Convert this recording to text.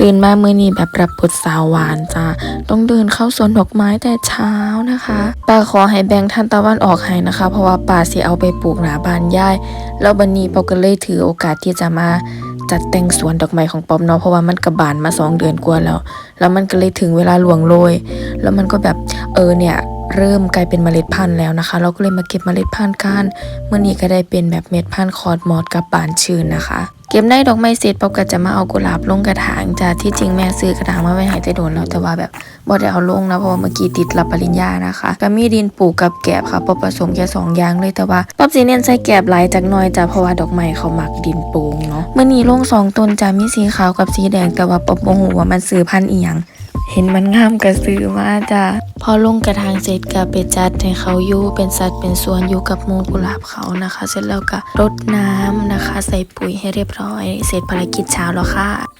ตื่นมามือนี้แบบรับบทสาวหวานจ้าต้องเดินเข้าสวนดอกไม้แต่เช้านะคะป้าขอให้แบ่งท่านตะวันออกให้นะคะ เพราะว่าป้าสิเอาไปปลูกหนาบานย่ายแล้วบันนี้ปอก็เลยถือโอกาสที่จะมาจัดแต่งสวนดอกไม้ของปอมเนาะเพราะว่ามันกระบานมาสองเดือนกว่าแล้ว แล้วมันก็เลยถึงเวลาหลวงโรยแล้วมันก็แบบเออเนี่ย เริ่มกลายเป็นเมล็ดพันธุ์แล้วนะคะ เราก็เลยมาเก็บเมล็ดพันธุ์กันเมื่อนี้ก็ได้เป็นแบบเม็ดพันธุ์คอร์ดมอสกับบานชื่นนะคะ เก็บได้ดอกไม้เสร็จปอก็จะมาเอากุหลาบลงกระถางจ้าที่จริงแม่ซื้อกระถางมาไว้ให้แต่โดนแล้วแต่ว่าแบบบ่ได้เอาลงนะเพราะว่าเมื่อกี้ติดรับปริญญานะคะก็มีดินปลูกกับแกบค่ะปอผสมแค่สองอย่างเลยแต่ว่าปอบสีเน้นใส่แกบหลายจากน้อยจ้าเพราะว่าดอกไม้เขาหมักดินโป่งเนาะเมื่อนี้ลงสองต้นจ้ามีสีขาวกับสีแดงแต่ว่าปอบโมโหว่ามันซื้อพันธุ์อีหยัง เห็นมันงามกระซือมาจ้ะพอลงกระถางเสร็จก็ไปจัดให้เขาอยู่เป็นสัดเป็นส่วนอยู่กับมูกุหลาบเขานะคะ เสร็จแล้วก็รดน้ำนะคะ ใส่ปุ๋ยให้เรียบร้อย เสร็จภารกิจเช้าแล้วค่ะ